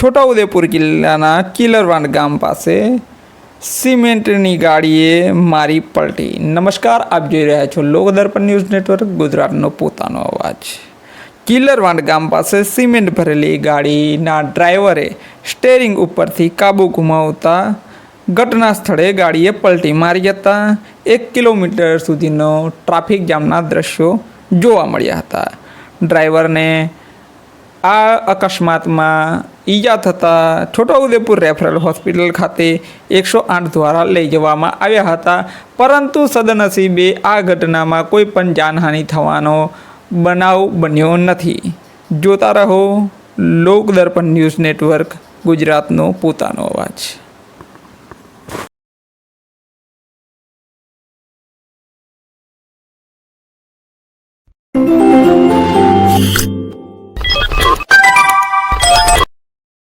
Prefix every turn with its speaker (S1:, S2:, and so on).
S1: છોટાઉદેપુર જિલ્લાના કિલરવાંડ ગામ પાસે સિમેન્ટની ગાડીએ મારી પલટી. નમસ્કાર, આપ જોઈ રહ્યા છો લોકદર્પણ ન્યૂઝ નેટવર્ક, ગુજરાતનો પોતાનો અવાજ. કિલરવાંડ ગામ પાસે સિમેન્ટ ભરેલી ગાડીના ડ્રાઈવરે સ્ટેરિંગ ઉપરથી કાબુ ગુમાવતા ઘટના સ્થળે ગાડીએ પલટી મારી હતા એક કિલોમીટર સુધીનો ટ્રાફિક જામના દ્રશ્યો જોવા મળ્યા હતા. ડ્રાઈવરને આ અકસ્માતમાં ઈજા થતાં છોટાઉદેપુર રેફરલ હોસ્પિટલ ખાતે એકસો આઠ દ્વારા લઈ જવામાં આવ્યા હતા. પરંતુ સદનસીબે આ ઘટનામાં કોઈ પણ જાનહાનિ થવાનો બનાવ બન્યો નથી. જોતા રહો લોકદર્પણ ન્યૂઝ નેટવર્ક, ગુજરાતનો પોતાનો અવાજ.